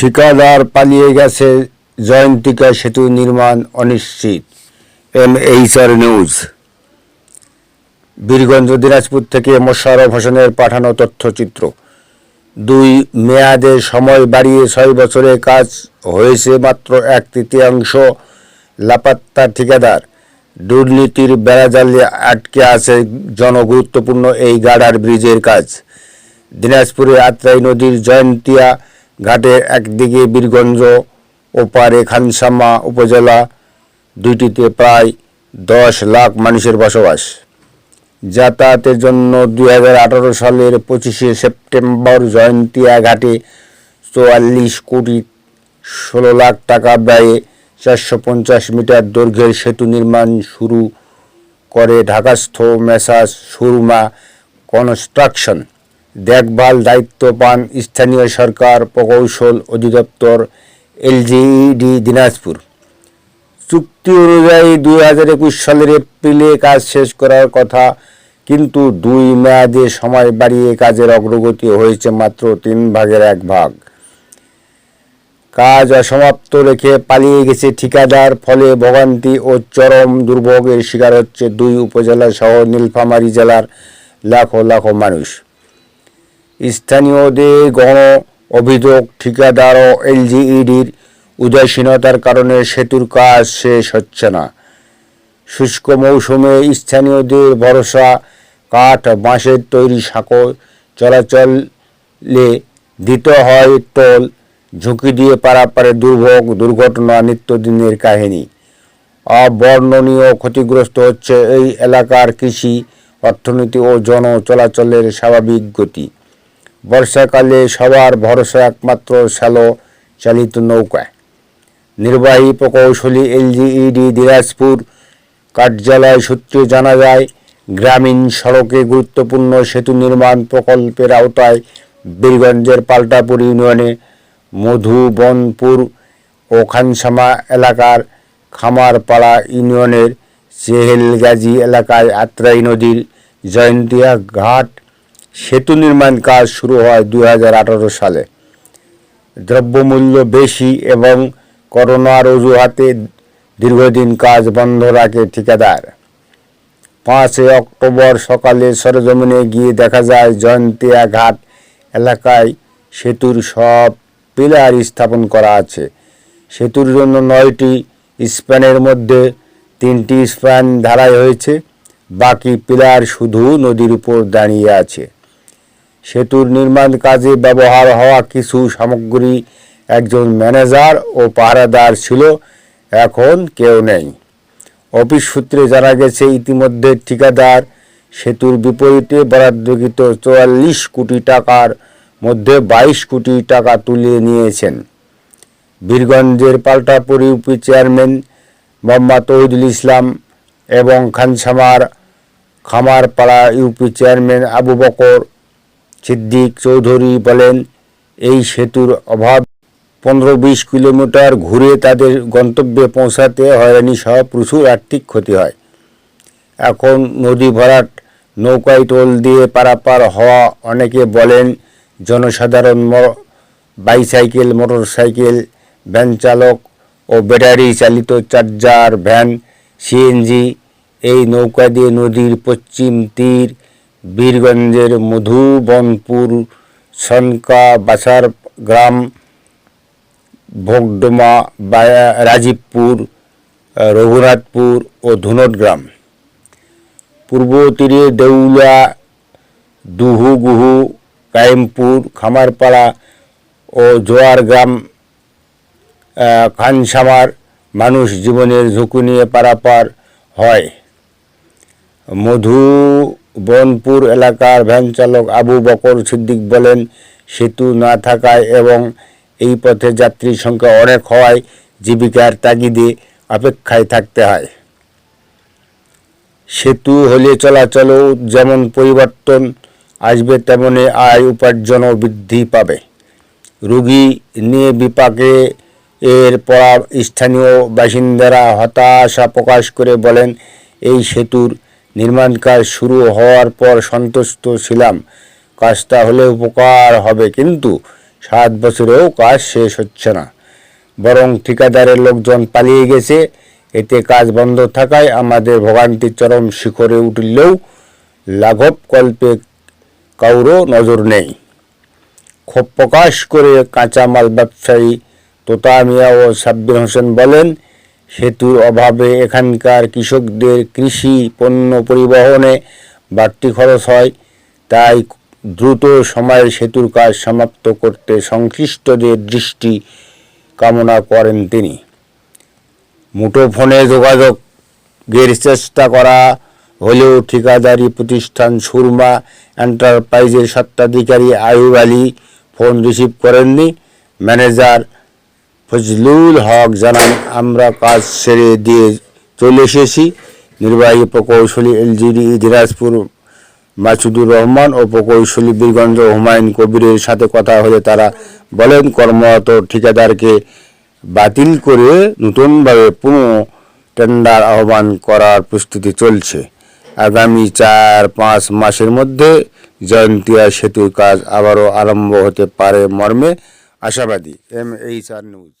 ঠিকাদার পালিয়ে গেছে, জয়ন্তিকা সেতু নির্মাণ অনিশ্চিত। M HR news. Birganj, Dinajpur থেকে মোশাররফ হোসেনের পাঠানো তথ্যচিত্র। দুই মেয়াদে সময় বাড়িয়ে ছয় বছরে কাজ হয়েছে মাত্র এক তৃতীয়াংশ লাপাত্তা ঠিকাদার। দুর্নীতির বেড়াজালে আটকে আছে জনগুরুত্বপূর্ণ এই গার্ডার ব্রিজের কাজ। দিনাজপুরে আত্রাই নদীর জয়ন্তিয়া ঘাটের একদিকে বীরগঞ্জ, ওপারে খানসামা উপজেলা, দুইটিতে প্রায় দশ লাখ মানুষের বসবাস। যাতায়াতের জন্য দু হাজার আঠেরো সালের পঁচিশে সেপ্টেম্বর জয়ন্তিয়া ঘাটে চুয়াল্লিশ কোটি ষোলো লাখ টাকা ব্যয়ে চারশো পঞ্চাশ মিটার দৈর্ঘ্যের সেতু নির্মাণ শুরু করে ঢাকাস্থ মেসাজ সুরমা কনস্ট্রাকশন। দেখভাল দায়িত্ব পান স্থানীয় সরকার, প্রকৌশল অধিদপ্তর, এলজিইডি দিনাজপুর। চুক্তি অনুযায়ী দুই হাজার একুশ সালের এপ্রিলে কাজ শেষ করার কথা, কিন্তু দুই মেয়াদে সময় বাড়িয়ে কাজের অগ্রগতি হয়েছে মাত্র তিন ভাগের এক ভাগ। কাজ অসমাপ্ত রেখে পালিয়ে গেছে ঠিকাদার, ফলে ভোগান্তি ও চরম দুর্ভোগের শিকার হচ্ছে দুই উপজেলা সহ নীলফামারী জেলার লাখো লাখো মানুষ। স্থানীয়দের গণ অভিযোগ, ঠিকাদার ও এলজিইডির উদাসীনতার কারণে সেতুর কাজ শেষ হচ্ছে না। শুষ্ক মৌসুমে স্থানীয়দের ভরসা, কাঠ বাঁশের তৈরি সাঁকো চলাচলে দিতে হয় টোল, ঝুঁকি দিয়ে পারাপারে দুর্ভোগ, দুর্ঘটনা, নিত্যদিনের কাহিনী। অবর্ণনীয় ক্ষতিগ্রস্ত হচ্ছে এই এলাকার কৃষি, অর্থনীতি ও জন চলাচলের স্বাভাবিক গতি। বর্ষাকালে সবার ভরসা একমাত্র শ্যালো চালিত নৌকায় নির্বাহী প্রকৌশলী এলজিইডি দিনাজপুর কার্যালয় সূত্রে জানা যায়, গ্রামীণ সড়কে গুরুত্বপূর্ণ সেতু নির্মাণ প্রকল্পের আওতায় বীরগঞ্জের পাল্টাপুর ইউনিয়নে মধুবনপুর ও খানসামা এলাকার খামারপাড়া ইউনিয়নের চেহেলগাজী এলাকায় আত্রাই নদীর জয়ন্তিয়া ঘাট সেতু নির্মাণ কাজ শুরু হয় দু হাজার আঠারো সালে। দ্রব্যমূল্য বেশি এবং করোনার অজুহাতে দীর্ঘদিন কাজ বন্ধ রাখে ঠিকাদার। পাঁচই অক্টোবর সকালে সরজমিনে গিয়ে দেখা যায় জয়ন্তিয়া ঘাট এলাকায় সেতুর সব পিলার স্থাপন করা আছে। সেতুর জন্য নয়টি স্প্যানের মধ্যে তিনটি স্প্যান ধারাই হয়েছে। বাকি পিলার শুধু নদীর উপর দাঁড়িয়ে আছে। সেতুর নির্মাণ কাজে ব্যবহার হওয়া কিছু সামগ্রী একজন ম্যানেজার ও পাহারাদার ছিল, এখন কেউ নেই। অফিস সূত্রে জানা গেছে, ইতিমধ্যে ঠিকাদার সেতুর বিপরীতে বরাদ্দকৃত চুয়াল্লিশ কোটি টাকার মধ্যে বাইশ কোটি টাকা তুলে নিয়েছেন। বীরগঞ্জের পাল্টাপুর ইউপি চেয়ারম্যান মোহাম্মদ তহিদুল ইসলাম এবং খানসামার খামারপাড়া ইউপি চেয়ারম্যান আবু বকর সিদ্দিক চৌধুরী বলেন, এই সেতুর অভাব পনেরো বিশ কিলোমিটার ঘুরে তাদের গন্তব্যে পৌঁছাতে হয়রানি সহ প্রচুর আর্থিক ক্ষতি হয়। এখন নদী ভরাট, নৌকায় টোল দিয়ে পারাপার হওয়া অনেকে বলেন, জনসাধারণ বাইসাইকেল, মোটরসাইকেল, ভ্যান চালক ও ব্যাটারি চালিত চার্জার, ভ্যান, সিএনজি এই নৌকা দিয়ে নদীর পশ্চিম তীর বীরগঞ্জের মধুবনপুর সনকা বাসার গ্রাম, ভোগডোমা রাজীবপুর রঘুনাথপুর ও ধুনট গ্রাম। পূর্ব তীরে দেউলা, দুহুগুহু, কায়েমপুর, খামারপাড়া ও জোয়ার গ্রাম খানসামার মানুষ জীবনের ঝুঁকি নিয়ে পারাপার হয়। মধুবনপুর এলাকার ভ্যান চালক আবু বকর সিদ্দিক বলেন, সেতু না থাকায় এবং এই পথে যাত্রীর সংখ্যা অনেক হওয়ায় জীবিকার তাগিদে অপেক্ষায় থাকতে হয়। সেতু হলে চলাচলও যেমন পরিবর্তন আসবে, তেমনি আয় উপার্জনও বৃদ্ধি পাবে। রুগী নিয়ে বিপাকে এর পর স্থানীয় বাসিন্দারা হতাশা প্রকাশ করে বলেন, এই সেতুর নির্মাণ কাজ শুরু হওয়ার পর সন্তুষ্ট ছিলাম। কাজটা হলে উপকার হবে, কিন্তু সাত বছরেও কাজ শেষ হচ্ছে না। বরং ঠিকাদারের লোকজন পালিয়ে গেছে। এতে কাজ বন্ধ থাকায় আমাদের ভোগান্তি চরম শিখরে উঠলেও লাঘব কল্পে কাউরও নজর নেই। ক্ষোভ প্রকাশ করে কাঁচামাল ব্যবসায়ী তোতা মিয়া ও সাব্বির হোসেন বলেন সেতুর অভাবে এখানকার কৃষকদের কৃষি পণ্য পরিবহনে বাড়তি খরচ হয়। তাই দ্রুত সময়ে সেতুর কাজ সমাপ্ত করতে সংশ্লিষ্টদের দৃষ্টি কামনা করেন তিনি। মুঠোফোনে যোগাযোগের চেষ্টা করা হলেও ঠিকাদারি প্রতিষ্ঠান সুরমা এন্টারপ্রাইজের স্বত্বাধিকারী আয়ুব আলী ফোন রিসিভ করেননি। ম্যানেজার ফজলুল হক জানান, আমরা কাজ সেরে দিয়ে চলে এসেছি। নির্বাহী প্রকৌশলী এলজিডি দিনাজপুর মাসুদুর রহমান ও প্রকৌশলী বীরগঞ্জ হুমায়ুন কবিরের সাথে কথা হলে তারা বলেন, কর্মরত ঠিকাদারকে বাতিল করে নতুনভাবে পুনঃ টেন্ডার আহ্বান করার প্রস্তুতি চলছে। আগামী চার, পাঁচ মাসের মধ্যে জয়ন্তিয়া সেতুর কাজ আবারও আরম্ভ হতে পারে মর্মে। আশাবাদী এম এইচ আর নিউজ।